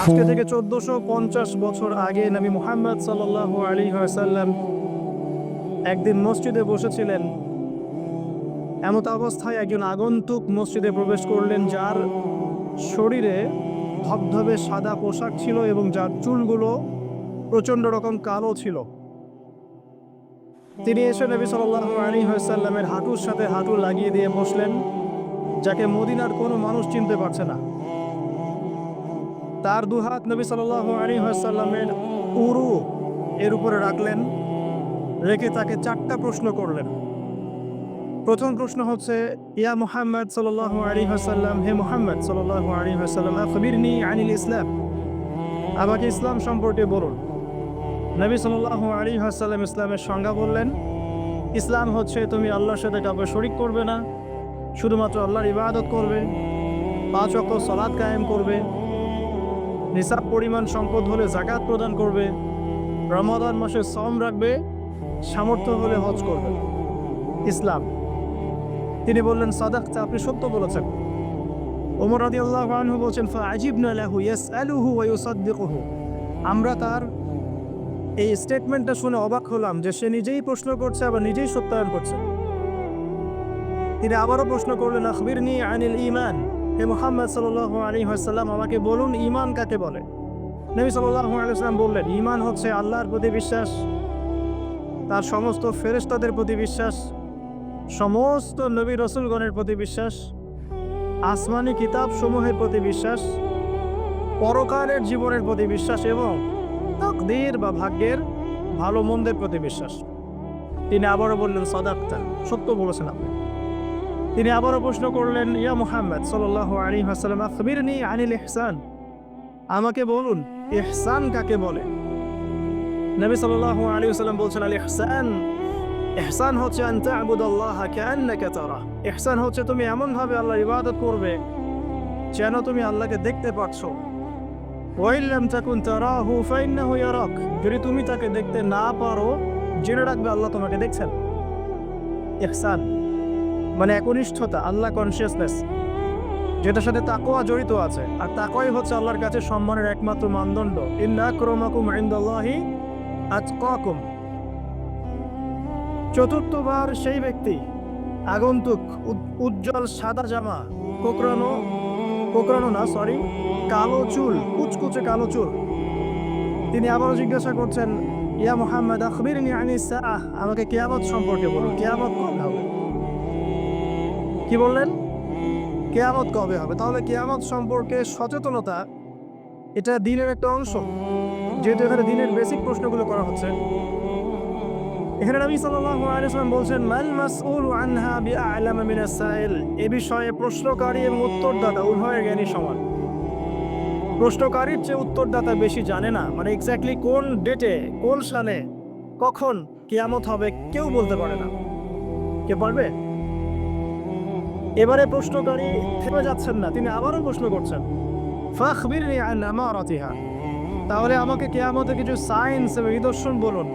আজকে থেকে চোদ্দশো পঞ্চাশ বছর আগে নবী মুহাম্মদ সাল্লাহ আলী সাল্লাম একদিন মসজিদে বসেছিলেন। এমত অবস্থায় একজন আগন্তুক মসজিদে প্রবেশ করলেন যার শরীরে ধবধবে সাদা পোশাক ছিল এবং যার চুলগুলো প্রচণ্ড রকম কালো ছিল। তিনি এসে নবী সাল্লাহ আলী সাল্লামের হাঁটুর সাথে হাঁটু লাগিয়ে দিয়ে বসলেন যাকে মদিনার কোনো মানুষ চিনতে পারছে না। তার দুহাত নবী সাল্লাহ আলী সাল্লামের উরু এর উপরে রাখলেন, রেখে তাকে চারটা প্রশ্ন করলেন। প্রথম প্রশ্ন হচ্ছে, ইয়া মুহাম্মদ সাল্লাহ আলী হাসাল্লাম হে মুহাম্মদ সাল্লাহ আলী হাসাল্লাম খবিরনি আনিল ইসলাম? আমাকে ইসলাম সম্পর্কে বলুন। নবী সাল্লাহ আলী হাসাল্লাম ইসলামের সংজ্ঞা বললেন, ইসলাম হচ্ছে তুমি আল্লাহর সাথে কাউকে শরিক করবে না, শুধুমাত্র আল্লাহর ইবাদত করবে, পাঁচ অক্ট সলাদ কায়েম করবে নিসাব পরিমাণ সম্পদ হলে জাকাত প্রদান করবে, রমাদান মাসে সম রাখবে, সামর্থ্য হলে হজ করবে। ইসলাম, তিনি বললেন সাদাকতা আপনি সত্য বলেছেন। ওমর রাদি আল্লাহ আনহু বলছেন ফাজিব নালাহু ইয়াস আলুহু ওয়ুসাদ্দিকুহু আমরা তার এই স্টেটমেন্টটা শুনে অবাক হলাম যে সে নিজেই প্রশ্ন করছে, আবার নিজেই সত্যায়ন করছে। তিনি আবারও প্রশ্ন করলেন, আখবিরনি আনিল ইমান হে মোহাম্মদ সাল্লাহ আলী হাসাল্লাম আমাকে বলুন ইমান কাকে বলে? নবী সাল্লাহ আলাইসাল্লাম বললেন ইমান হচ্ছে আল্লাহর প্রতি বিশ্বাস, তার সমস্ত ফেরেস্তাদের প্রতি বিশ্বাস, সমস্ত নবী রসুলগণের প্রতি বিশ্বাস, আসমানি কিতাব সমূহের প্রতি বিশ্বাস, পরকালের জীবনের প্রতি বিশ্বাস এবং তকদির বা ভাগ্যের ভালো মন্দের প্রতি বিশ্বাস। তিনি আবারও বললেন, সদাক্তা, সত্য বলেছেন আপনি। তিনি আবারও প্রশ্ন করলেন, ইয়া মুহাম্মদ সাল্লাহ আলী হাসালাম আখবিরনি আনিল ইহসান। আমাকে বলুন, ইহসান কাকে বলে? নবী সাল্লাহ আলী সাল্লাম বলছেন, আল ইহসান। ইহসান হচ্ছে আন তা'বুদাল্লাহ কান্নাকা তারা। ইহসান হচ্ছে তুমি এমন ভাবে আল্লাহর ইবাদত করবে যেন তুমি আল্লাহকে দেখতে পাচ্ছো। ওয়াইন লাম তাকুন তারাহু ফাইন্নাহু ইয়ারাক। যদি তুমি তাকে দেখতে না পারো, জেনে রাখবে আল্লাহ তোমাকে দেখছেন। ইহসান। মানে একনিষ্ঠতা আল্লাহ কনসিয়াসনেস যেটার সাথে তাকোয়া জড়িত আছে। আর তাকোয়াই হচ্ছে আল্লাহর কাছে সম্মানের একমাত্র মানদণ্ড। ইন্না আক্রমাকুম ইনদাল্লাহি আতকাকুম। চতুর্থবার সেই ব্যক্তি, আগন্তুক উজ্জ্বল সাদা জামা কোকরানো কোকরানো না সরি কালো চুল, কুচকুচে কালো চুল। তিনি আবারও জিজ্ঞাসা করছেন, ইয়া মোহাম্মদ সাআহ আমাকে কিয়ামত সম্পর্কে বলুন। কিয়ামত কি বললেন? কেয়ামত কবে হবে? তাহলে কেয়ামত সম্পর্কে সচেতনতা, এটা দিনের একটা অংশ, যেহেতু এখানে দিনের বেসিক প্রশ্নগুলো করা হচ্ছে। এখানে নবী সাল্লাল্লাহু আলাইহি ওয়াসাল্লাম বলছেন, মাল মাসউল আনহা বিআলাম মিন আস-সাইল এ বিষয়ে প্রশ্নকারী এবং উত্তরদাতা উভয়ের জ্ঞানী সমান। প্রশ্নকারীর চেয়ে উত্তরদাতা বেশি জানে না। মানে এক্স্যাক্টলি কোন ডেটে কোন সালে, কখন কিয়ামত হবে কেউ বলতে পারে না। কে পারবে এবারে প্রশ্নকারী থেমে যাচ্ছেন না, তিনি আবারও প্রশ্ন করছেন, ফাখবিরনি আন তাহলে আমাকে কেয়ামতে কিছু সায়েন্স এবং নিদর্শন বলুন।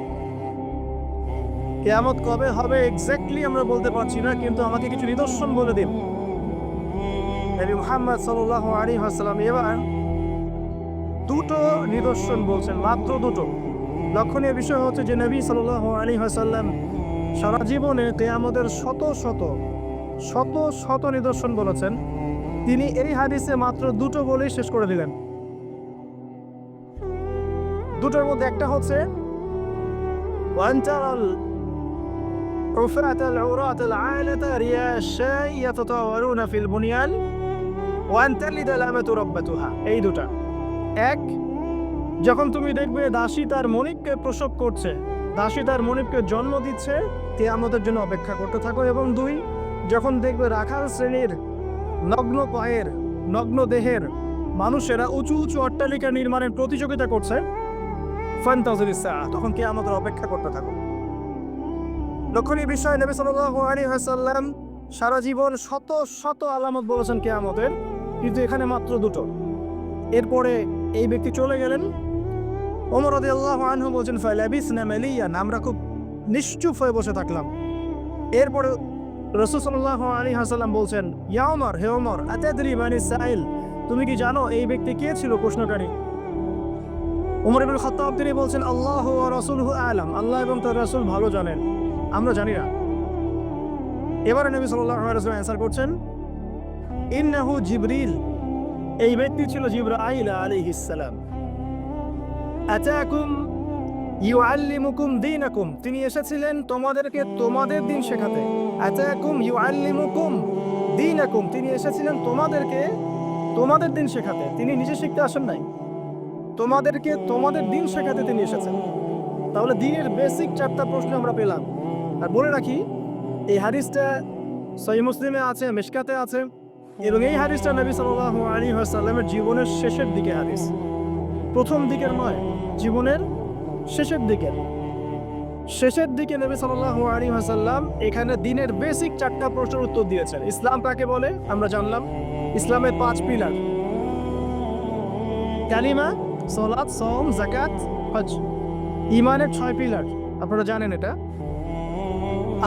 কেয়ামত কবে হবে এক্স্যাক্টলি আমরা বলতে পারছি না, কিন্তু আমাকে কিছু নিদর্শন বলে দিন। নবী মুহাম্মদ সাল্লাল্লাহু আলাইহি ওয়াসাল্লাম এবার দুটো নিদর্শন বলছেন, মাত্র দুটো। লক্ষণীয় বিষয় হচ্ছে যে নবী সাল্লাল্লাহু আলাইহি ওয়াসাল্লাম সারা জীবনে কেয়ামতের শত শত শত শত নিদর্শন বলেছেন তিনি এই হাদিসে মাত্র দুটো বলেই শেষ করে দিলেন দুটোর মধ্যে একটা হচ্ছে وأنترى الرفاة العراة العالة رياشا يتطاولون في البنيان وأن تلد الأمة ربتها এই দুটা এক যখন তুমি দেখবে দাসী তার মনিককে প্রসব করছে দাসী তার মনিককে জন্ম দিচ্ছে তে আমাদের জন্য অপেক্ষা করতে থাকো এবং দুই যখন দেখবে রাখাল শ্রেণির নগ্ন পায়ের, নগ্ন দেহের মানুষেরা উঁচু উঁচু অট্টালিকা নির্মাণের প্রতিযোগিতা করছে ফান্তাজুল ইসা তখন কে আমাদের অপেক্ষা করতে থাকো। লক্ষণীয় বিষয়, নবী সাল্লাল্লাহু আলাইহি ওয়াসাল্লাম সারা জীবন শত শত আলামত বলেছেন কে আমাদের কিন্তু এখানে মাত্র দুটো। এরপরে এই ব্যক্তি চলে গেলেন। ওমর রাদিয়াল্লাহু আনহু বলছেন, ফালাবিসনা মালিয়ান আমরা খুব নিশ্চুপ হয়ে বসে থাকলাম। এরপরে রসুল সাল্লাহ আলী হাসাল্লাম বলছেন, ইয়া ওমর হে ওমর আতাদরি মানে সাইল? তুমি কি জানো এই ব্যক্তি কে ছিল প্রশ্নকারী? উমর ইবুল খত্তাব তিনি বলছেন, আল্লাহ ও রসুলহু আলাম। আল্লাহ এবং তার রাসূল ভালো জানেন। আমরা জানি না। এবারে নবী আলাইহি ওয়াসাল্লাম অ্যানসার করছেন, ইন্নাহু জিবরিল। এই ব্যক্তি ছিল জিবরাইল আলাইহিস সালাম। আতাকুম ইউআল্লিমুকুম দীনাকুম। তিনি এসেছিলেন তোমাদেরকে তোমাদের দিন শেখাতে। আতাকুম ইউআল্লিমুকুম দীনাকুম। তিনি এসেছিলেন তোমাদেরকে তোমাদের দিন শেখাতে। তিনি নিজে শিখতে আসেন নাই। তোমাদেরকে তোমাদের দিন শেখাতে তিনি এসেছেন। তাহলে দিনের বেসিক চারটা প্রশ্ন আমরা পেলাম। আর বলে রাখি, এই হাদিসটা সহি মুসলিমে আছে, মেশকাতে আছে, এবং এই হাদিসটা নবী সাল্লাল্লাহু আলাইহি সাল্লামের জীবনের শেষের দিকে হাদিস। প্রথম দিকের নয়, জীবনের শেষের দিকে। শেষের দিকে নবী সাল্লাল্লাহু আলাইহি ওয়াসাল্লাম এখানে দিনের বেসিক চারটা প্রশ্নের উত্তর দিয়েছেন। ইসলাম কাকে বলে? আমরা জানলাম। ইসলামের পাঁচ পিলার কালিমা সলাৎ সম জাকাত হজ। ইমানের ছয় পিলার আপনারা জানেন এটা।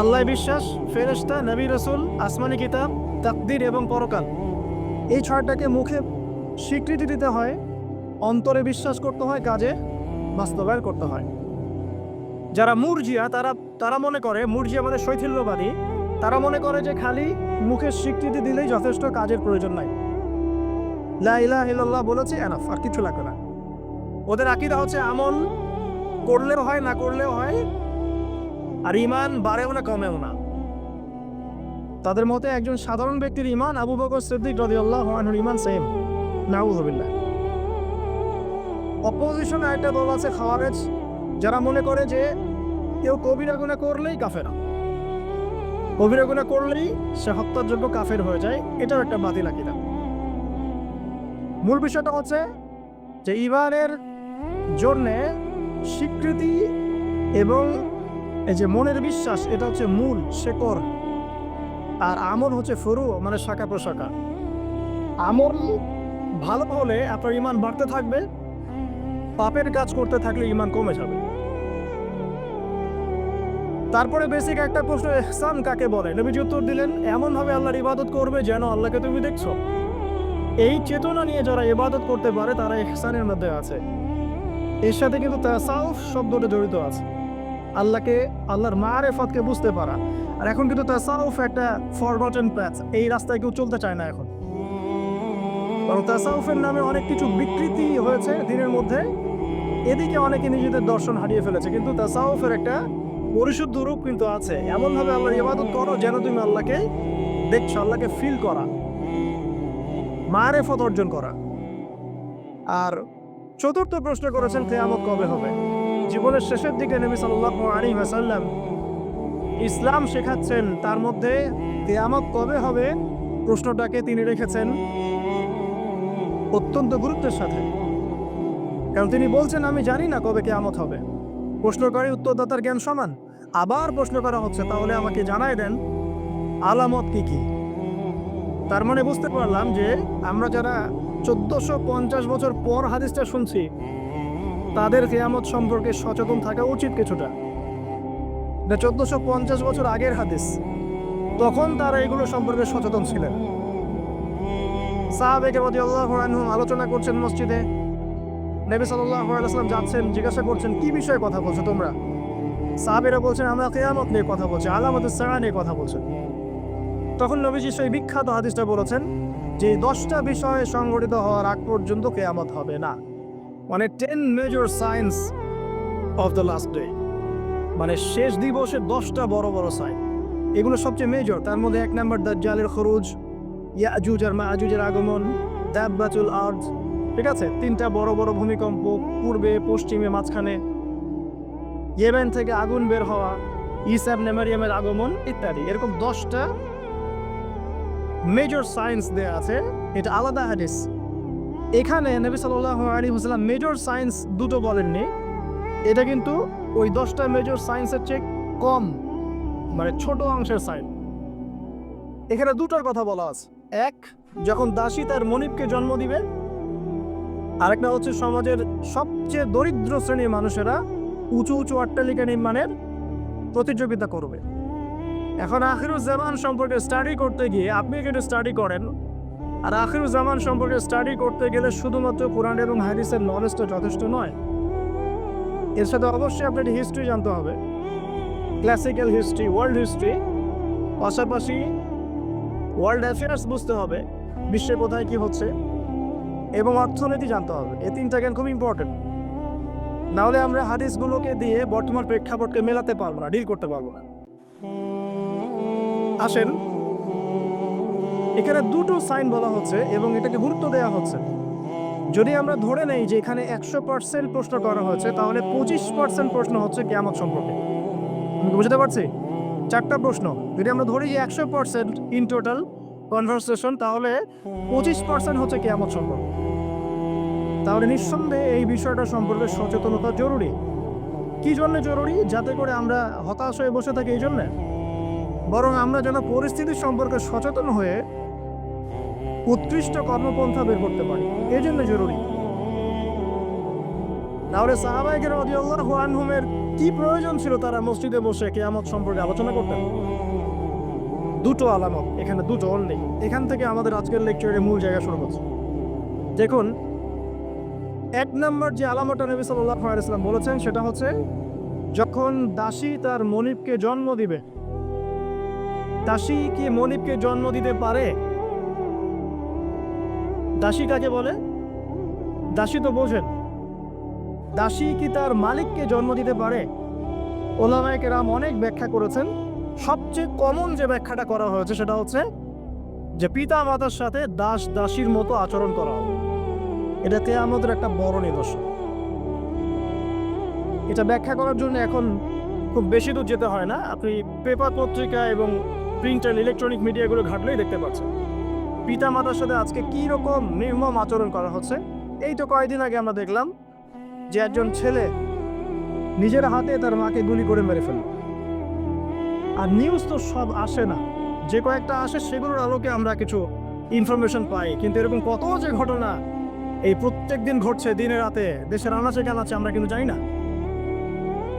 আল্লাহ বিশ্বাস, ফেরেশতা, নবী রসুল, আসমানি কিতাব, তাকদির এবং পরকাল। এই ছয়টাকে মুখে স্বীকৃতি দিতে হয়, অন্তরে বিশ্বাস করতে হয় কাজে। বাস্তবায়ন করতে হয়। যারা মুরজিয়া, তারা তারা মনে করে, মুরজিয়া মানে শৈথিল্যবাদী। তারা মনে করে যে খালি মুখে স্বীকৃতি দিলেই যথেষ্ট কাজের প্রয়োজন নাই। লা ইলাহা ইল্লাল্লাহ বলেছে, এনাফ, আর কিছু লাগবে না। ওদের আকিদা হচ্ছে আমল করলেও হয়, না করলেও হয়, আর ইমান বাড়েও না, কমেও না। তাদের মতে একজন সাধারণ ব্যক্তির ইমান আবু বকর সিদ্দিক রাদিয়াল্লাহু আনহুর ইমান সেম নাউযুবিল্লাহ। অপোজিশনে একটা দল আছে খাওয়ারেজ, যারা মনে করে যে কেউ কবিরা গুণা করলেই কাফেরা কবিরা গুণা করলেই সে হত্যার যোগ্য কাফের হয়ে যায়, এটাও একটা বাতিল আকিদা। মূল বিষয়টা হচ্ছে যে ইমানের জন্যে স্বীকৃতি এবং এই যে মনের বিশ্বাস, এটা হচ্ছে মূল শেকড় আর আমল হচ্ছে ফরু মানে শাখা প্রশাখা। আমল ভালো হলে আপনার ইমান বাড়তে থাকবে পাপের কাজ করতে থাকলে ইমান কমে যাবে। তারপরে বেসিক একটা প্রশ্ন, এহসান কাকে বলে? নবীজি উত্তর দিলেন, এমনভাবে আল্লাহর ইবাদত করবে যেন আল্লাহকে তুমি দেখছ। এই চেতনা নিয়ে যারা ইবাদত করতে পারে, তারা এহসানের মধ্যে আছে। এর সাথে কিন্তু তাসাউফ শব্দটা জড়িত আছে। আল্লাহকে, আল্লাহর মারেফতকে বুঝতে পারা। আর এখন কিন্তু তাসাউফ একটা ফরগটেন প্যাচ এই রাস্তায় কেউ চলতে চায় না এখন। কারণ তাসাউফের নামে অনেক কিছু বিকৃতি হয়েছে দিনের মধ্যে। এদিকে অনেকে নিজেদের দর্শন হারিয়ে ফেলেছে, কিন্তু তাসাউফের একটা পরিশুদ্ধ রূপ কিন্তু আছে। এমনভাবে আল্লাহর ইবাদত করো যেন তুমি আল্লাহকে দেখছ, আল্লাহকে ফিল করা, মারেফত অর্জন করা। আর চতুর্থ প্রশ্ন করেছেন, কেয়ামত কবে হবে? জীবনের শেষের দিকে নবী সাল্লাল্লাহু আলাইহি ওয়াসাল্লাম ইসলাম শেখাচ্ছেন, তার মধ্যে কেয়ামত কবে হবে? প্রশ্নটাকে তিনি রেখেছেন অত্যন্ত গুরুত্বের সাথে। কারণ তিনি বলছেন, আমি জানি না কবে কেয়ামত হবে। প্রশ্নকারী উত্তরদাতার জ্ঞান সমান। আবার প্রশ্ন করা হচ্ছে, তাহলে আমাকে জানাই দেন, আলামত কি কি? তার মানে বুঝতে পারলাম যে আমরা যারা চোদ্দশো পঞ্চাশ বছর পর হাদিসটা শুনছি, তাদের কেয়ামত সম্পর্কে সচেতন থাকা উচিত কিছুটা। চোদ্দশো পঞ্চাশ বছর আগের হাদিস, তখন তারা এগুলো সম্পর্কে সচেতন ছিলেন। সাহাবেকে আলোচনা করছেন মসজিদে। নবী আলাইসাল্লাম যাচ্ছেন, জিজ্ঞাসা করছেন, কি বিষয়ে কথা বলছো তোমরা? সাহাবেরা বলছেন, আমরা কেয়ামত নিয়ে কথা বলছি আলামত সারা নিয়ে কথা বলছেন তখন নবীজি সেই বিখ্যাত হাদিসটা বলেছেন যে, দশটা বিষয়ে সংগঠিত হওয়ার আগ পর্যন্ত কেয়ামত হবে না। মানে ten major signs of the last day মানে শেষ দিবসে দশটা বড় বড় সাইন এগুলো সবচেয়ে মেজর তার মধ্যে এক নম্বর দাজ্জালের খরুজ, ইয়াজুজ আর মাজুজের আগমন, দাব্বাতুল আর্জ ঠিক আছে, তিনটা বড় বড় ভূমিকম্প, পূর্বে, পশ্চিমে, মাঝখানে, ইয়েমেন থেকে আগুন বের হওয়া ইসাব নেমারিয়ামের আগমন ইত্যাদি। এরকম দশটা মেজর সায়েন্স দেয়া আছে। এটা আলাদা হাদিস। এখানে নবী সাল্লাল্লাহু আলাইহি ওয়াসাল্লাম মেজর সায়েন্স দুটো বলেননি। এটা কিন্তু ওই দশটা মেজর সায়েন্সের চেয়ে কম মানে ছোট অংশের সাইন এখানে দুটোর কথা বলা আছে। এক, যখন দাসী তার মনিবকে জন্ম দিবে আরেকটা হচ্ছে সমাজের সবচেয়ে দরিদ্র শ্রেণির মানুষেরা উঁচু উঁচু অট্টালিকা নির্মাণের প্রতিযোগিতা করবে। এখন আখিরুজ্জামান সম্পর্কে স্টাডি করতে গিয়ে আপনি কিন্তু স্টাডি করেন। আর আখিরুজ্জামান সম্পর্কে স্টাডি করতে গেলে শুধুমাত্র কোরআন এবং হাদিসের নলেজটা যথেষ্ট নয়। এর সাথে অবশ্যই আপনার হিস্ট্রি জানতে হবে। ক্লাসিক্যাল হিস্ট্রি ওয়ার্ল্ড হিস্ট্রি পাশাপাশি ওয়ার্ল্ড অ্যাফেয়ার্স বুঝতে হবে, বিশ্বে কোথায় কি হচ্ছে। এবং অর্থনীতি জানতে হবে। এই তিনটা জ্ঞান খুব ইম্পর্টেন্ট নাহলে আমরা হাদিসগুলোকে দিয়ে বর্তমান প্রেক্ষাপটকে মেলাতে পারব না ডিল করতে পারব না। আসেন, এখানে দুটো সাইন বলা হচ্ছে এবং এটাকে গুরুত্ব দেওয়া হচ্ছে। যদি আমরা ধরে নেই যে এখানে একশো পার্সেন্ট প্রশ্ন করা হয়েছে, তাহলে পঁচিশ পার্সেন্ট প্রশ্ন হচ্ছে কেয়ামত সম্পর্কে। বুঝতে পারছি? চারটা প্রশ্ন। যদি আমরা ধরি যে একশো পার্সেন্ট ইন টোটাল কনভারসেশন, তাহলে পঁচিশ পার্সেন্ট হচ্ছে কেয়ামত সম্পর্কে। তাহলে নিঃসন্দেহে এই বিষয়টা সম্পর্কে সচেতনতা জরুরি। কি জন্য জরুরি? যাতে করে আমরা হতাশ হয়ে বসে থাকি এই জন্যে। বরং আমরা যেন পরিস্থিতি সম্পর্কে সচেতন হয়ে উৎকৃষ্ট কর্মপন্থা বের করতে পারি। এই জন্য জরুরি। তাহলে সাহাবাহিকের রাদিয়াল্লাহু আনহুমের কি প্রয়োজন ছিল তারা মসজিদে বসে কেয়ামত সম্পর্কে আলোচনা করতেন? দুটো আলামত, এখানে দুটো অনলি এখান থেকে আমাদের আজকের লেকচারের মূল জায়গা শুরু হচ্ছে। দেখুন, এক নম্বর যে আলামতটা নবী আলাইহি বলেছেন, সেটা হচ্ছে, যখন দাসী তার মনিবকে জন্ম দিবে, দাসী কি মনিবকে জন্ম দিতে পারে? দাসী কাকে বলে? দাসী তো বোঝেন। দাসী কি তার মালিককে জন্ম দিতে পারে? ওলামায়কে রাম অনেক ব্যাখ্যা করেছেন। সবচেয়ে কমন যে ব্যাখ্যাটা করা হয়েছে সেটা হচ্ছে যে পিতা মাতার সাথে দাস দাসীর মতো আচরণ করা হবে। এটাতে আমাদের একটা বড় নিদর্শন। এটা ব্যাখ্যা করার জন্য এখন খুব বেশি দূর যেতে হয় না। আপনি পেপার পত্রিকা এবং প্রিন্ট অ্যান্ড ইলেকট্রনিক মিডিয়াগুলো ঘাটলেই দেখতে পাচ্ছেন। পিতা মাতার সাথে আজকে কি রকম নির্মম আচরণ করা হচ্ছে, এই তো কয়েকদিন আগে আমরা দেখলাম যে একজন ছেলে নিজের হাতে তার মাকে গুলি করে মেরে ফেলল। আর নিউজ তো সব আসে না। যে কয়েকটা আসে সেগুলোর আলোকে আমরা কিছু ইনফরমেশন পাই। কিন্তু এরকম কত যে ঘটনা, এই প্রত্যেক দিন ঘটছে দিনে রাতে দেশের আনাচে কানাচে আমরা কিন্তু জানি না।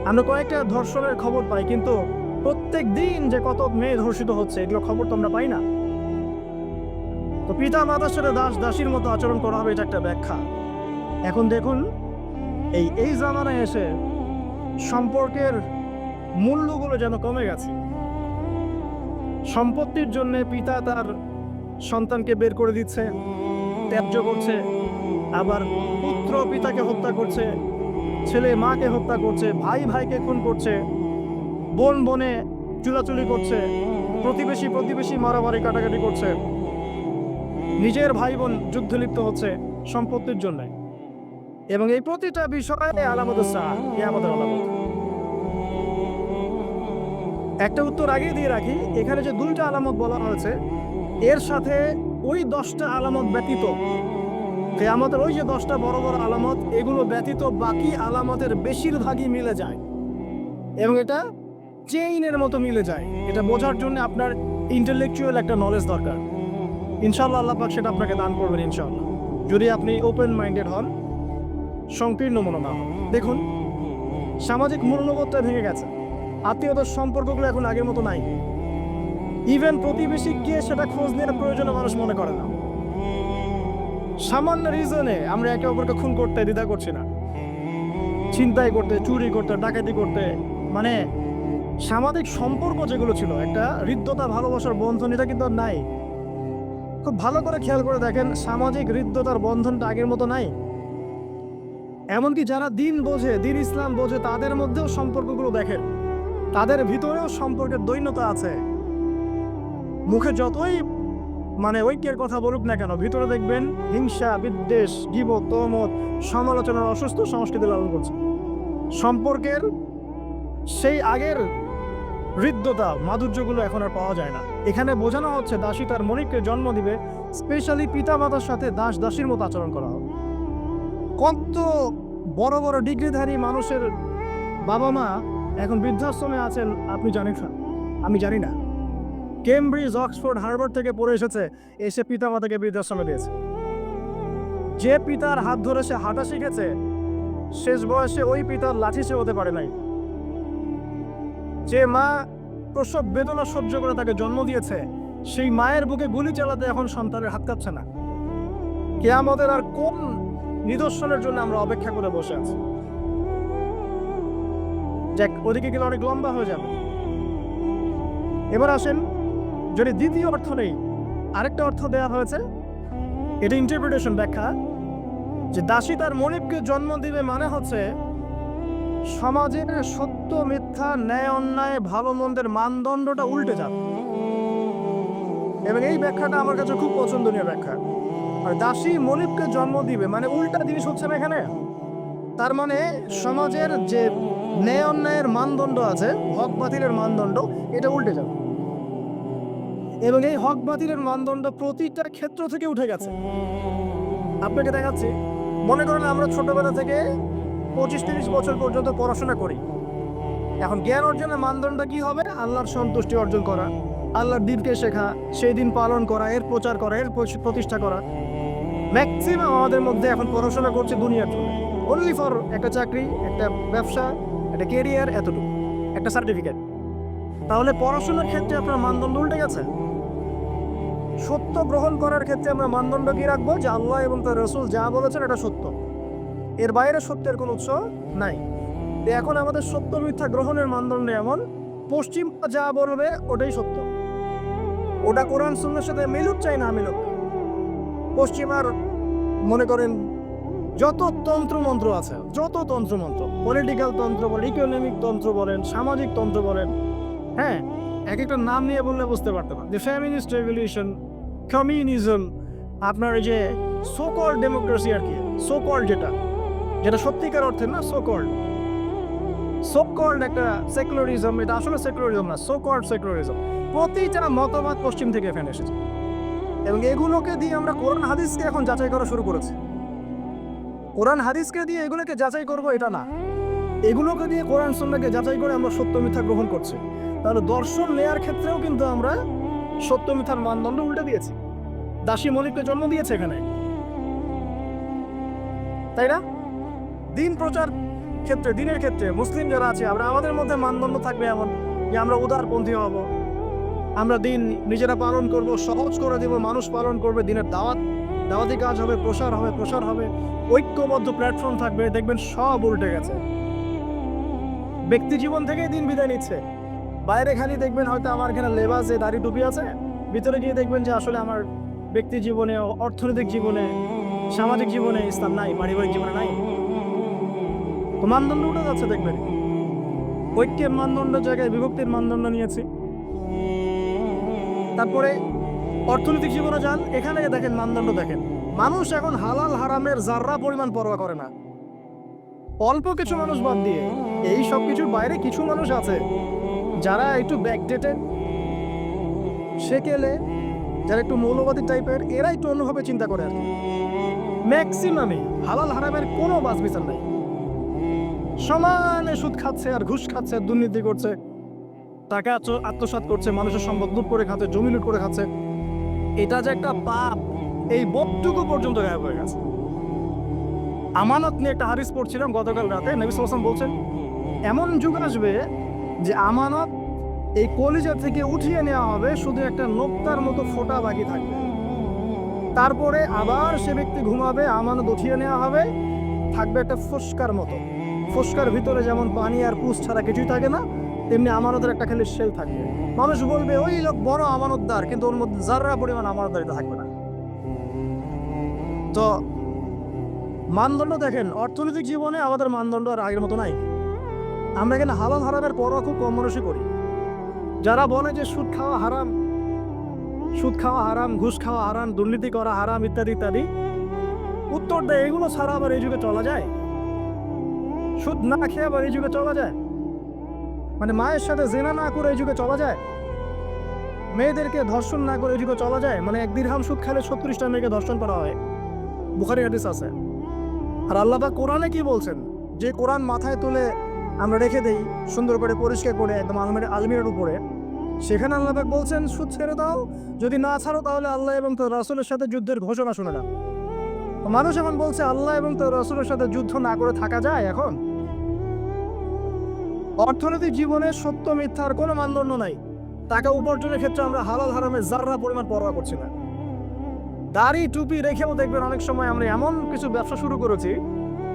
আমরা কয়েকটা ধর্ষণের খবর পাই, কিন্তু প্রত্যেক দিন যে কত মেয়ে ধর্ষিত হচ্ছে, এগুলো খবর তো আমরা পাই না। তো পিতা মাতার সাথে দাস দাসীর মতো আচরণ করা হবে, এটা একটা ব্যাখ্যা। এখন দেখুন, এই এই জামানায় এসে সম্পর্কের মূল্যগুলো যেন কমে গেছে। সম্পত্তির জন্য পিতা তার সন্তানকে বের করে দিচ্ছে, ত্যায্য করছে, আবার পুত্র পিতাকে হত্যা করছে, ছেলে মাকে হত্যা করছে, ভাই ভাইকে খুন করছে, বোন বনে চুলাচুলি করছে, প্রতিবেশী প্রতিবেশী মারামারি কাটাকাটি করছে। নিজের ভাই বোন যুদ্ধ লিপ্ত হচ্ছে সম্পত্তির জন্য। এবং এই প্রতিটা বিষয়ে আলামত আমাদের আলামত। একটা উত্তর আগে দিয়ে রাখি, এখানে যে দুইটা আলামত বলা হয়েছে, এর সাথে ওই দশটা আলামত ব্যতীত, কেয়ামতের ওই যে দশটা বড় বড় আলামত, এগুলো ব্যতীত বাকি আলামতের বেশিরভাগই মিলে যায়। এবং এটা চেইনের মতো মিলে যায়। এটা বোঝার জন্য আপনার ইন্টেলেকচুয়াল একটা নলেজ দরকার। ইনশাল্লাহ আল্লাহ পাক সেটা আপনাকে দান করবেন ইনশাল্লাহ যদি আপনি ওপেন মাইন্ডেড হন, সংকীর্ণ মনে হন দেখুন, সামাজিক মূল্যবোধটা ভেঙে গেছে। আত্মীয়তার সম্পর্কগুলো এখন আগের মতো নাই। ইভেন প্রতিবেশী কে সেটা খোঁজ নেওয়ার প্রয়োজনে মানুষ মনে করে না। সামান্য রিজনে আমরা একে অপরকে খুন করতে, দ্বিধা করছি না। চিন্তাই করতে, চুরি করতে, ডাকাতি করতে মানে সামাজিক সম্পর্ক যেগুলো ছিল, একটা হৃদ্যতা, ভালোবাসার বন্ধন, এটা কিন্তু নাই। খুব ভালো করে খেয়াল করে দেখেন, সামাজিক হৃদ্যতার বন্ধনটা আগের মতো নাই। এমনকি যারা দিন বোঝে, দিন ইসলাম বোঝে, তাদের মধ্যেও সম্পর্কগুলো দেখেন। তাদের ভিতরেও সম্পর্কের দৈন্যতা আছে। মুখে যতই মানে ঐক্যের কথা বলুক না কেন, ভিতরে দেখবেন হিংসা, বিদ্বেষ গিবত তমত, সমালোচনার অসুস্থ সংস্কৃতি লালন করছে। সম্পর্কের সেই আগের হৃদ্যতা, মাধুর্যগুলো এখন আর পাওয়া যায় না। এখানে বোঝানো হচ্ছে দাসী তার মনিককে জন্ম দিবে, স্পেশালি পিতা মাতার সাথে দাস দাসীর মতো আচরণ করা হবে কত বড় বড় ডিগ্রিধারী মানুষের বাবা মা এখন বৃদ্ধাশ্রমে আছেন আপনি জানেন না আমি জানি না। কেমব্রিজ, অক্সফোর্ড, হার্ভার্ড থেকে পড়ে এসেছে, এসে পিতা মাতাকে বৃদ্ধাশ্রমে দিয়েছে। যে পিতার হাত ধরে সে হাঁটা শিখেছে, শেষ বয়সে ওই পিতার লাঠি সে হতে পারে নাই। যে মা প্রসব বেদনা সহ্য করে তাকে জন্ম দিয়েছে, সেই মায়ের বুকে গুলি চালাতে এখন সন্তানের হাত কাঁপছে না। কে আমাদের আর কোন নিদর্শনের জন্য আমরা অপেক্ষা করে বসে আছি? যাক, ওদিকে গেলে অনেক লম্বা হয়ে যাবে। এবার আসেন, যদি দ্বিতীয় অর্থ নেই, আরেকটা অর্থ দেওয়া হয়েছে। এটা ইন্টারপ্রিটেশন ব্যাখ্যা, যে দাসী তার মনিবকে জন্ম দিবে মানে হচ্ছে, সমাজের সত্য, মিথ্যা, ন্যায়, অন্যায়, ভালো, মন্দের মানদণ্ডটা উল্টে যাবে। এবং এই ব্যাখ্যাটা আমার কাছে খুব পছন্দনীয় ব্যাখ্যা। আর দাসী মনিবকে জন্ম দিবে মানে উল্টা জিনিস হচ্ছে না এখানে। তার মানে সমাজের যে ন্যায় অন্যায়ের মানদণ্ড আছে, হক বাতিলের মানদণ্ড, এটা উল্টে যাবে। এবং এই হক বাতিলের মানদণ্ড প্রতিটা ক্ষেত্র থেকে উঠে গেছে। আপনাকে দেখাচ্ছি, মনে করেন আমরা ছোটবেলা থেকে পঁচিশ তিরিশ বছর পর্যন্ত পড়াশোনা করি। এখন জ্ঞান অর্জনের মানদণ্ড কি হবে? আল্লাহর সন্তুষ্টি অর্জন করা, আল্লাহর দিনকে শেখা, সেই দিন পালন করা, এর প্রচার করা, এর প্রতিষ্ঠা করা। ম্যাক্সিমাম আমাদের মধ্যে এখন পড়াশোনা করছে দুনিয়ার জন্য। অনলি ফর একটা চাকরি, একটা ব্যবসা একটা কেরিয়ার এতটুকু, একটা সার্টিফিকেট তাহলে পড়াশোনার ক্ষেত্রে আপনার মানদণ্ড উল্টে গেছে? সত্য গ্রহণ করার ক্ষেত্রে আমরা মানদণ্ড কি রাখব? যে আল্লাহ এবং তার রসুল যা বলেছেন এটা সত্য। এর বাইরে সত্যের কোনো উৎস নাই। এখন আমাদের সত্য মিথ্যা গ্রহণের মানদণ্ড এমন, পশ্চিম যা বলবে ওটাই সত্য। ওটা কোরআন সুন্নার সাথে মিলুক চাই না মিলুক। পশ্চিমার মনে করেন যত তন্ত্র মন্ত্র আছে, যত তন্ত্র মন্ত্র পলিটিক্যাল তন্ত্র বলেন ইকোনমিক তন্ত্র বলেন, সামাজিক তন্ত্র বলেন হ্যাঁ এক একটা নাম নিয়ে বললে বুঝতে পারতো না যে ফ্যামিনিস্ট রেভলিউশন কমিউনিজম আপনার যে সোকল ডেমোক্রেসি আর কি সোকল যেটা যেটা সত্যিকার অর্থে না সোকল সোকল্ড একটা সেকুলারিজম এটা আসলে সেকুলারিজম না সোকল্ড সেকুলারিজম প্রতিটা মতবাদ পশ্চিম থেকে এখানে এসেছে। এবং এগুলোকে দিয়ে আমরা কোরআন, হাদিসকে এখন যাচাই করা শুরু করেছি। কোরআন হাদিসকে দিয়ে এগুলোকে যাচাই করব, এটা না। এগুলোকে দিয়ে কোরআন সন্ন্যাকে যাচাই করে আমরা সত্য মিথ্যা গ্রহণ করছি। তাহলে দর্শন নেয়ার ক্ষেত্রেও কিন্তু আমরা সত্য মিথ্যার মানদণ্ড উল্টে দিয়েছি। দাসী মলিককে জন্ম দিয়েছে এখানে। তাই না? দিন প্রচার ক্ষেত্রে, দিনের ক্ষেত্রে, মুসলিম যারা আছে, আমরা আমাদের মধ্যে মানদণ্ড থাকবে এমন যে আমরা উদারপন্থী হব। আমরা দিন নিজেরা পালন করব, সহজ করে দেব, মানুষ পালন করবে, দিনের দাওয়াত দাওয়াতি কাজ হবে, প্রসার হবে প্রসার হবে, ঐক্যবদ্ধ প্ল্যাটফর্ম থাকবে, দেখবেন সব উল্টে গেছে। ব্যক্তি জীবন থেকেই দিন বিদায় নিচ্ছে। বাইরে খালি দেখবেন হয়তো আমার এখানে লেবাসে দাড়ি টুপি আছে, ভিতরে গিয়ে দেখবেন যে আসলে আমার ব্যক্তি জীবনে, অর্থনৈতিক জীবনে, সামাজিক জীবনে ইসলাম নাই, পারিবারিক জীবনে নাই। তো মানদণ্ড উঠে যাচ্ছে দেখবেন। ঐক্যের মানদণ্ড জায়গায় বিভক্তির মানদণ্ড নিয়েছি। তারপরে অর্থনৈতিক জীবনে যান, এখানে দেখেন মানদণ্ড দেখেন। মানুষ এখন হালাল হারামের জাররা পরিমাণ পরোয়া করে না। অল্প কিছু মানুষ বাদ দিয়ে এই সব কিছুর বাইরে কিছু মানুষ আছে যারা একটু ব্যাকডেটেড সেকেলে, যারা একটু মৌলবাদী টাইপের এরা একটু অন্যভাবে চিন্তা করে আর ম্যাক্সিমামে হালাল হারামের কোনো বাস বিচার নাই। সমানে সুদ খাচ্ছে আর ঘুষ খাচ্ছে, দুর্নীতি করছে, টাকা আত্ম- আত্মসাৎ করছে, মানুষের সম্পদ লুট করে খাচ্ছে, জমি লুট করে খাচ্ছে। এটা যে একটা পাপ, এই বোধটুকু পর্যন্ত গায়েব হয়ে গেছে। আমানত নিয়ে একটা হারিস পড়ছিলাম গতকাল রাতে, নবী সাল্লাম বলছেন, এমন যুগ আসবে যে আমানত এই কলিজা থেকে উঠিয়ে নেওয়া হবে, শুধু একটা নোক্তার মতো ফোটা বাকি থাকবে। তারপরে আবার সে ব্যক্তি ঘুমাবে, আমানত উঠিয়ে নেওয়া হবে, থাকবে একটা ফুসকার মতো। ফুসকার ভিতরে যেমন পানি আর পুষ ছাড়া কিছুই থাকে না, তেমনি আমানতের একটা খালি শেল থাকবে। মানুষ বলবে, ওই লোক বড় আমানতদার, কিন্তু ওর মধ্যে যারা পরিমাণ আমানতদারিতা থাকবে না। তো মানদণ্ড দেখেন, অর্থনৈতিক জীবনে আমাদের মানদণ্ড আর আগের মতো নাই। আমরা এখানে হালাল হারামের পরোয়া খুব কম মানুষই করি। যারা বলে যে সুদ খাওয়া হারাম, সুদ খাওয়া হারাম, ঘুষ খাওয়া হারাম, দুর্নীতি করা হারাম, ইত্যাদি ইত্যাদি, উত্তর দেয়, এগুলো ছাড়া আবার এই যুগে চলা যায়? সুদ না খেয়ে আবার এই যুগে চলা যায়? মানে মায়ের সাথে জেনা না করে এই যুগে চলা যায়? মেয়েদেরকে ধর্ষণ না করে এই যুগে চলা যায়? মানে এক দিরহাম সুদ খেলে ছত্রিশটা মেয়েকে ধর্ষণ করা হয়। বুখারি হাদিস আছে। আর আল্লাহ পাক কোরআনে কি বলছেন? যে কোরআন মাথায় তুলে আমরা রেখে দেই, সুন্দর করে পরিষ্কার করে একদম আলমের আলমিরের উপরে, সেখানে আল্লাহবাক বলছেন, সুদ ছেড়ে দাও, যদি না ছাড়ো তাহলে আল্লাহ এবং তার রাসুলের সাথে যুদ্ধের ঘোষণা শুনে না। মানুষ এখন বলছে, আল্লাহ এবং তার রাসুলের সাথে যুদ্ধ না করে থাকা যায় এখন? অর্থনৈতিক জীবনে সত্য মিথ্যার কোনো মানদণ্ড নাই। টাকা উপার্জনের ক্ষেত্রে আমরা হালাল হারামের জাররা পরিমাণ পরোয়া করছি না। দাড়ি, টুপি রেখেও দেখবেন অনেক সময় আমরা এমন কিছু ব্যবসা শুরু করেছি,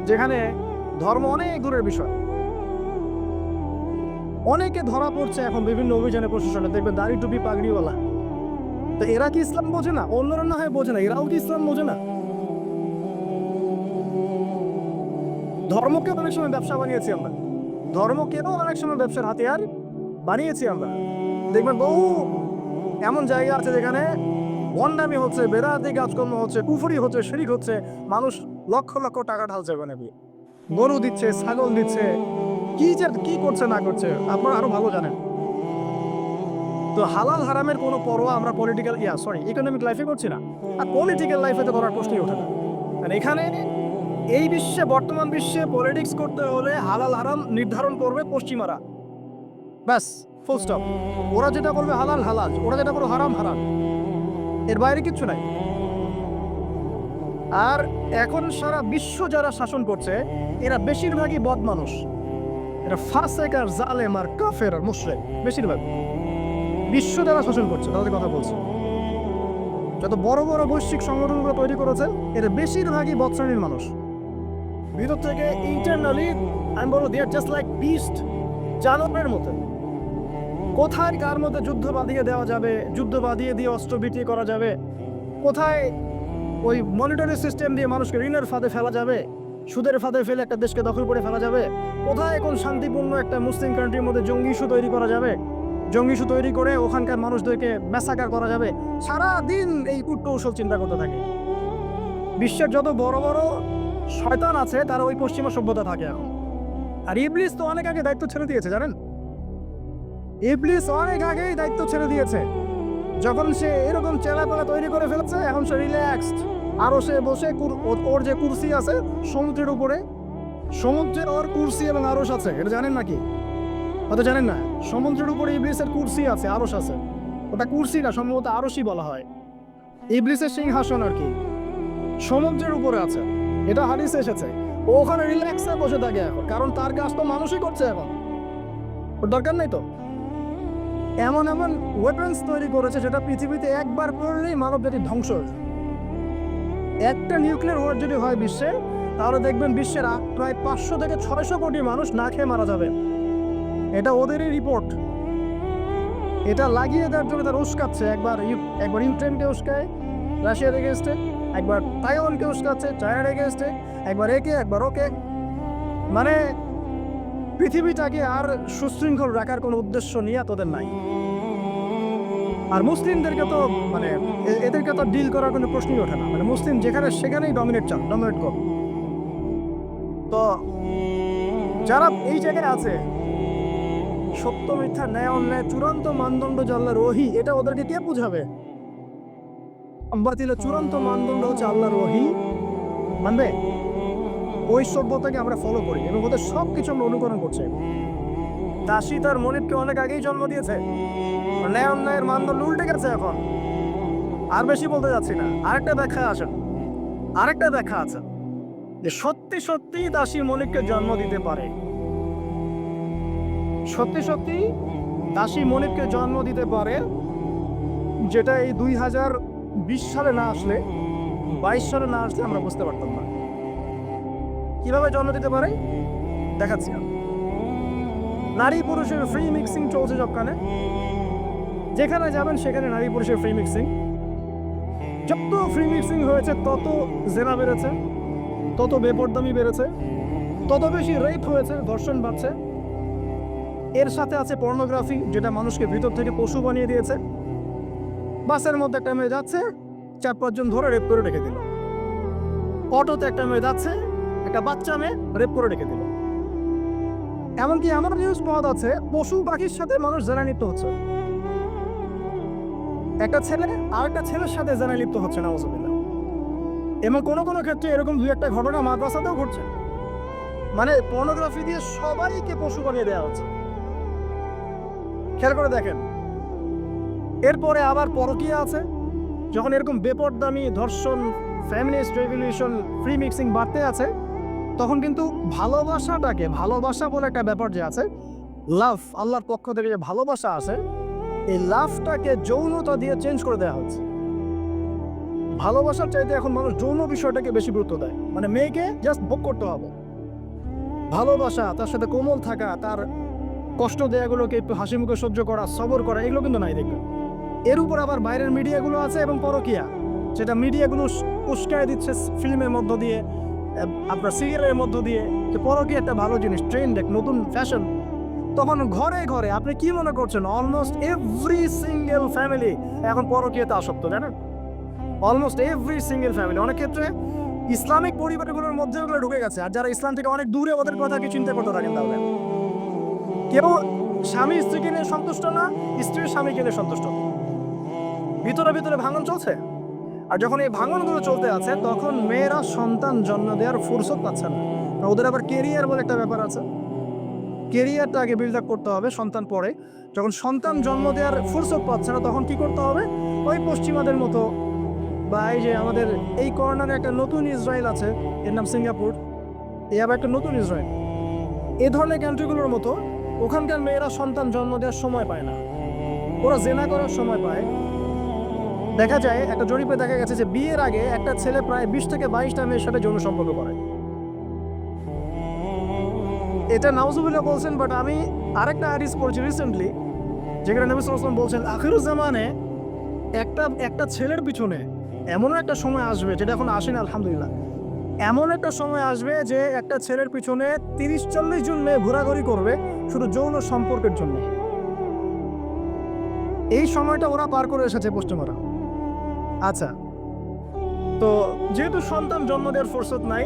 যেখানে ধর্ম অনেক দূরের বিষয়। অনেকে ধরা পড়ছে এখন বিভিন্ন অভিযানে, প্রশাসনে। দেখবেন দাড়ি, টুপি পাগড়িওয়ালা। তো এরা কি ইসলাম বোঝে না? অন্যরা না হয় বোঝে না। এরাও কি ইসলাম বোঝে না? ধর্মকে অনেক সময় ব্যবসা বানিয়েছি আমরা। ধর্মকেও অনেক সময় ব্যবসার হাতিয়ার বানিয়েছি আমরা। দেখবেন বহু এমন জায়গা আছে যেখানে বন্ডামি হচ্ছে বেদাতি কাজকর্ম হচ্ছে কুফুরি হচ্ছে, শিরিক হচ্ছে, মানুষ লক্ষ লক্ষ টাকা ঢালছে ওখানে। গরু দিচ্ছে, ছাগল দিচ্ছে, কি যে, কি করছে, না করছে, আপনারা আরও ভালো জানেন। তো হালাল হারামের কোনো পরোয়া আমরা পলিটিক্যাল ইয়া সরি ইকোনমিক লাইফে করছি না। আর পলিটিক্যাল লাইফে তো করার প্রশ্নই ওঠে না। এখানে এই বিশ্বে, বর্তমান বিশ্বে পলিটিক্স করতে হলে হালাল হারাম নির্ধারণ করবে পশ্চিমারা। ব্যাস ফুল স্টপ ওরা যেটা বলবে হালাল হালাল। ওরা যেটা বলবে হারাম হারাম। এর বাইরে কিচ্ছু নাই। আর এখন সারা বিশ্ব যারা শাসন করছে, এরা বেশিরভাগই বদ মানুষ। এরা ফাসেক আর জালেম আর কাফের আর মুশরেক, বেশিরভাগ। বিশ্ব যারা শাসন করছে, তাদের কথা বলছে। যত বড় বড় বৈশ্বিক সংগঠনগুলো তৈরি করেছে, এরা বেশিরভাগই বদ শ্রেণির মানুষ। ভিতর থেকে ইন্টারনালি আমি বলব they are just like beast জানোয়ারের মতো। কোথায় কার মধ্যে যুদ্ধ বাঁধিয়ে দেওয়া যাবে, যুদ্ধ বাঁধিয়ে দিয়ে অস্ত্র বিক্রি করা যাবে, কোথায় ওই মনিটরি সিস্টেম দিয়ে মানুষকে ঋণের ফাঁদে ফেলা যাবে, সুদের ফাঁদে ফেলে একটা দেশকে দখল করে ফেলা যাবে, কোথায় এখন শান্তিপূর্ণ একটা মুসলিম কান্ট্রির মধ্যে জঙ্গি ইস্যু তৈরি করা যাবে, জঙ্গি ইস্যু তৈরি করে ওখানকার মানুষদেরকে ম্যাসাকার করা যাবে সারা দিন এই কূটকৌশল চিন্তা করতে থাকে। বিশ্বের যত বড় বড় শয়তান আছে, তারা ওই পশ্চিমা সভ্যতা থাকে এখন। আর ইবলিস তো অনেক আগে দায়িত্ব ছেড়ে দিয়েছে, জানেন? ইবলিস অনেক আগেই দায়িত্ব ছেড়ে দিয়েছে। যখন সে এরকম চেলাপেলা তৈরি করে ফেলেছে, এখন সে রিল্যাক্সড আরও সে বসে ওর যে কুরসি আছে, সমুদ্রের উপরে সমুদ্রে ওর কুরসি এবং আরস আছে, এটা জানেন নাকি? হয়তো জানেন না। সমুদ্রের উপরে ইবলিসের কুরসি আছে আরস আছে। ওটা কুরসি না, সম্ভবত আরসই বলা হয়। ইবলিসের সিংহাসন আর কি। সমুদ্রের উপরে আছে। এটা হাদিসে এসেছে। ও ওখানে রিল্যাক্সে বসে থাকে এখন, কারণ তার কাজ তো মানুষই করছে এখন। ওর দরকার নেই তো? এমন এমন ওয়েপেন্স তৈরি করেছে যেটা পৃথিবীতে একবার করলেই মানব জাতি ধ্বংস একটা নিউক্লিয়ার ওয়ার যদি হয় বিশ্বে, তাহলে দেখবেন বিশ্বের প্রায় পাঁচশো থেকে ছয়শো কোটি মানুষ না খেয়ে মারা যাবে। এটা ওদেরই রিপোর্ট এটা লাগিয়ে দেওয়ার জন্য তারা উস্কাচ্ছে। একবার একবার ইউক্রেনকে উস্কায় রাশিয়ার এগেনস্টে একবার তাইওয়ানকে উস্কাচ্ছে চায়নার এগেনস্টে একবার একে, একবার ওকে। মানে পৃথিবীটাকে আর সুশৃঙ্খল রাখার কোনো উদ্দেশ্য নিয়ে তোদের নাই। আর মুসলিমদেরকে তো মানে এদেরকে তো ডিল করার কোনো প্রশ্নই ওঠে না। মানে মুসলিম যেখানে সেখানেই ডমিনেট চান ডমিনেট কর। তো, যারা এই জায়গায় আছে, সত্য মিথ্যা, ন্যায়, অন্যায়, চূড়ান্ত মানদণ্ড জানলার ওহি এটা ওদেরকে কে বুঝাবে? বাতিলের চূড়ান্ত মানদণ্ড হচ্ছে আল্লাহর ওহি। মানবে? ওই সভ্যতাকে আমরা ফলো করি, এবং ওদের সব কিছু আমরা অনুকরণ করছি। দাসী তার মনিবকে অনেক আগেই জন্ম দিয়েছে। ন্যায় অন্যায়ের মানদণ্ড উল্টে গেছে এখন। আর বেশি বলতে যাচ্ছি না। আরেকটা ব্যাখ্যা আছে আরেকটা ব্যাখ্যা আছে। যে সত্যি সত্যি দাসী মনিককে জন্ম দিতে পারে। সত্যি সত্যি দাসী মনিককে জন্ম দিতে পারে, যেটা এই দুই হাজার বিশ সালে না আসলে বাইশ সালে না আসলে আমরা বুঝতে পারতাম না। কীভাবে জন্ম দিতে পারে? দেখাচ্ছি নারী পুরুষের ফ্রি মিক্সিং চলছে সবখানে। যেখানে যাবেন, সেখানে নারী পুরুষের ফ্রি মিক্সিং যত ফ্রি মিক্সিং হয়েছে, তত জেনা বেড়েছে, তত বেপরদামি বেড়েছে, তত বেশি রেপ হয়েছে, ধর্ষণ বাড়ছে। এর সাথে আছে পর্নোগ্রাফি যেটা মানুষকে ভিতর থেকে পশু বানিয়ে দিয়েছে। বাসের মধ্যে একটা মেয়ে যাচ্ছে, চার পাঁচজন ধরে রেপ করে রেখে দিল। অটোতে একটা মেয়ে যাচ্ছে, একটা বাচ্চা মেয়ে রেপ করে রেখে দিল। এমনকি এমন নিউজ পাওয়া যাচ্ছে, পশু পাখির সাথে মানুষ জেনা লিপ্ত হচ্ছে। একটা ছেলে আর একটা ছেলের সাথে জেনা লিপ্ত হচ্ছে না এবং কোনো কোনো ক্ষেত্রে এরকম দুই একটা ঘটনা মাদ্রাসাতেও ঘটছে। মানে পর্নোগ্রাফি দিয়ে সবাইকে পশু বানিয়ে দেওয়া হচ্ছে। খেয়াল করে দেখেন এরপরে আবার পরকীয়া আছে, যখন এরকম বেপরদামি, ধর্ষণ ফ্যামিলিস্ট রেভলিউশন ফ্রি মিক্সিং বাড়তে আছে, তখন কিন্তু ভালোবাসাটাকে, ভালোবাসা বলে একটা ব্যাপার যে আছে লাভ আল্লাহর পক্ষ থেকে যে ভালোবাসা আছে, এই লাভটাকে যৌনতা দিয়ে চেঞ্জ করে দেওয়া হচ্ছে। ভালোবাসার চাইতে এখন মানুষ যৌন বিষয়টাকে বেশি গুরুত্ব দেয়। মানে মেয়েকে জাস্ট ভোগ করতে হবে। ভালোবাসা, তার সাথে কোমল থাকা, তার কষ্ট দেয়াগুলোকে একটু হাসি মুখে সহ্য করা, সবর করা, এগুলো কিন্তু নাই দেখবেন। এর উপর আবার বাইরের মিডিয়াগুলো আছে এবং পরকিয়া। যেটা মিডিয়াগুলো উস- উস্কায় দিচ্ছে ফিল্মের মধ্য দিয়ে আপনার সিরিয়ালের মধ্য দিয়ে। যে পরকিয়া একটা ভালো জিনিস, ট্রেন্ড, এক নতুন ফ্যাশন। তখন ঘরে ঘরে আপনি কি মনে করছেন? অলমোস্ট এভরি সিঙ্গেল ফ্যামিলি এখন পরকীয়াতে আসক্ত জানেন অলমোস্ট এভরি সিঙ্গেল ফ্যামিলি অনেক ক্ষেত্রে ইসলামিক পরিবারগুলোর মধ্যে ওগুলো ঢুকে গেছে। আর যারা ইসলাম থেকে অনেক দূরে, ওদের কথা কি চিন্তা করতে থাকেন তাহলে? কেউ স্বামী স্ত্রীকে নিয়ে সন্তুষ্ট না, স্ত্রীর স্বামীকে নিয়ে সন্তুষ্ট? না। ভিতরে ভিতরে ভাঙন চলছে। আর যখন এই ভাঙনগুলো চলতে আছে, তখন মেয়েরা সন্তান জন্ম দেওয়ার ফুরসত পাচ্ছে না। ওদের আবার কেরিয়ার বলে একটা ব্যাপার আছে। কেরিয়ারটা আগে বিল্ড আপ করতে হবে সন্তান পরে। যখন সন্তান জন্ম দেওয়ার ফুরসত পাচ্ছে না, তখন কি করতে হবে? ওই পশ্চিমাদের মতো বা এই যে আমাদের এই কর্নারে একটা নতুন ইসরায়েল আছে, এর নাম সিঙ্গাপুর। এই আবার একটা নতুন ইসরায়েল। এ ধরনের কান্ট্রিগুলোর মতো ওখানকার মেয়েরা সন্তান জন্ম দেওয়ার সময় পায় না। ওরা জেনা করার সময় পায়। দেখা যায়, একটা জরিপে দেখা গেছে যে বিয়ের আগে একটা ছেলে প্রায় বিশ থেকে বাইশটা মেয়ের সাথে যৌন সম্পর্ক করে। এটা নাউজুবিল্লাহ বলছেন বাট আমি আরেকটা হাদিস পড়ছি রিসেন্টলি যেখানে নবী সাল্লাল্লাহু বলছেন, আখিরুজ জামানে একটা একটা ছেলের পিছনে এমন একটা সময় আসবে, যেটা এখন আসেনি আলহামদুলিল্লাহ, এমন একটা সময় আসবে যে একটা ছেলের পিছনে তিরিশ, চল্লিশ জন মেয়ে ঘোরাঘুরি করবে শুধু যৌন সম্পর্কের জন্য। এই সময়টা ওরা পার করে এসেছে পশ্চিমারা। আচ্ছা। তো যেহেতু সন্তান জন্ম দেওয়ার ফুরসত নাই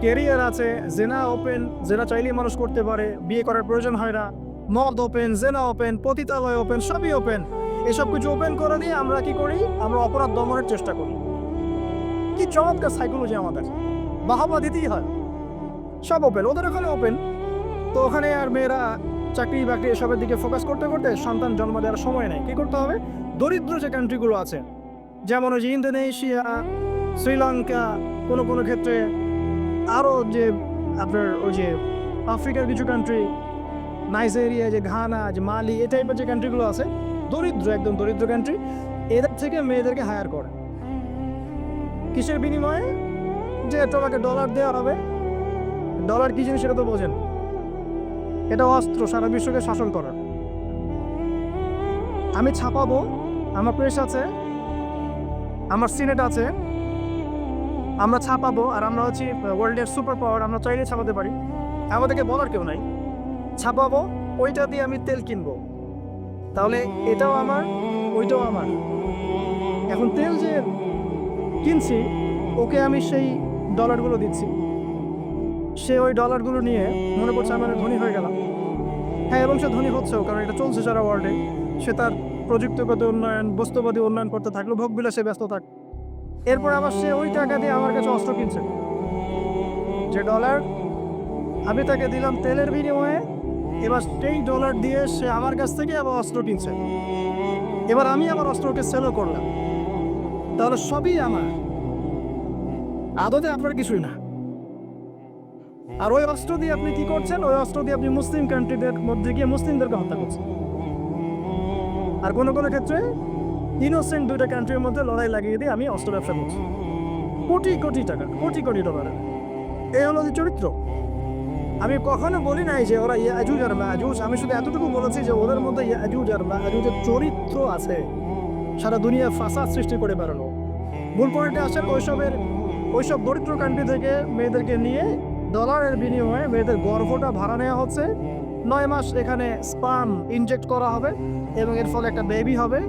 কেরিয়ার আছে, জেনা ওপেন, জেনা চাইলেই মানুষ করতে পারে, বিয়ে করার প্রয়োজন হয় না, মদ ওপেন, জেনা ওপেন, পতিতালয় ওপেন, সবই ওপেন। এসব কিছু ওপেন করে দিয়ে আমরা কি করি? আমরা অপরাধ দমনের চেষ্টা করি। কি চমৎকার সাইকোলজি আমাদের। বাহাবা দিতেই হয়। সব ওপেন, ওদের ওখানে ওপেন। তো ওখানে আর মেয়েরা চাকরি বাকরি এসবের দিকে ফোকাস করতে করতে সন্তান জন্ম দেওয়ার সময় নেই কি করতে হবে? দরিদ্র যে কান্ট্রিগুলো আছে যেমন ওই যে ইন্দোনেশিয়া, শ্রীলঙ্কা, কোনো কোনো ক্ষেত্রে আরও যে আপনার ওই যে আফ্রিকার কিছু কান্ট্রি নাইজেরিয়া, যে ঘানা, যে মালি, এই টাইপের যে কান্ট্রিগুলো আছে, দরিদ্র, একদম দরিদ্র কান্ট্রি এদের থেকে মেয়েদেরকে হায়ার করে। কিসের বিনিময়ে? যে তোমাকে ডলার দেওয়া হবে। ডলার কি জিনিস সেটা তো বোঝেন। এটা অস্ত্র, সারা বিশ্বকে শাসন করার। আমি ছাপাবো, আমার প্রেস আছে। আমার সিনেট আছে। আমরা ছাপাবো আর আমরা হচ্ছি ওয়ার্ল্ডের সুপার পাওয়ার আমরা চাইলে ছাপাতে পারি। আমাদেরকে বলার কেউ নাই। ছাপাবো, ওইটা দিয়ে আমি তেল কিনবো। তাহলে এটাও আমার, ওইটাও আমার। এখন তেল যে কিনছি, ওকে আমি সেই ডলারগুলো দিচ্ছি। সে ওই ডলারগুলো নিয়ে মনে করছে আমি অনেক ধনী হয়ে গেলাম। হ্যাঁ এবং সে ধনী হচ্ছেও, কারণ এটা চলছে সারা ওয়ার্ল্ডে সে তার প্রযুক্তিগত উন্নয়ন, বস্তুবাদী উন্নয়ন করতে থাকল ভোগ বিলাসে ব্যস্ত থাক। এরপর আবার সে ওই টাকা দিয়ে আমার কাছে অস্ত্র কিনছে। যে ডলার আমি তাকে দিলাম তেলের বিনিময়ে, এবার সেই ডলার দিয়ে সে আমার কাছ থেকে আবার অস্ত্র কিনছে। এবার আমি আবার অস্ত্রকে সেলও করলাম। তাহলে সবই আমার। আদতে আপনার কিছুই না। আর ওই অস্ত্র দিয়ে আপনি কি করছেন? ওই অস্ত্র দিয়ে আপনি মুসলিম কান্ট্রিদের মধ্যে গিয়ে মুসলিমদেরকে হত্যা করছেন। আর কোনো কোনো ক্ষেত্রে ইনোসেন্ট দুইটা কান্ট্রির মধ্যে লড়াই লাগিয়ে দিয়ে আমি অস্ত্র ব্যবসা করছি। কোটি কোটি টাকা, কোটি কোটি ডলার। এই হলো যে চরিত্র। আমি কখনো বলি নাই যে ওরা ইয়াজুজ আর মাজুজ আমি শুধু এতটুকু বলেছি যে ওদের মধ্যে ইয়াজুজ আর মাজুজের চরিত্র আছে। সারা দুনিয়া ফাসাদ সৃষ্টি করে বেরোনো মূল পয়েন্টে আসেন ওইসবের ওইসব দরিদ্র কান্ট্রি থেকে মেয়েদেরকে নিয়ে ডলারের বিনিময়ে মেয়েদের গর্ভটা ভাড়া নেওয়া হচ্ছে। নয় মাস এখানে স্পাম ইনজেক্ট করা হবে এবং এর ফলে একটা বেবি হবে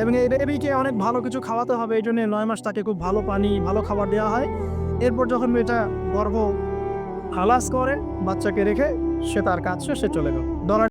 এবং এই বেবিকে অনেক ভালো কিছু খাওয়াতে হবে। এই জন্য নয় মাস তাকে খুব ভালো পানি, ভালো খাবার দেওয়া হয়। এরপর যখন মেয়েটা গর্ভ হালাস করে, বাচ্চাকে রেখে সে তার কাজ সে চলে গেল। ডলার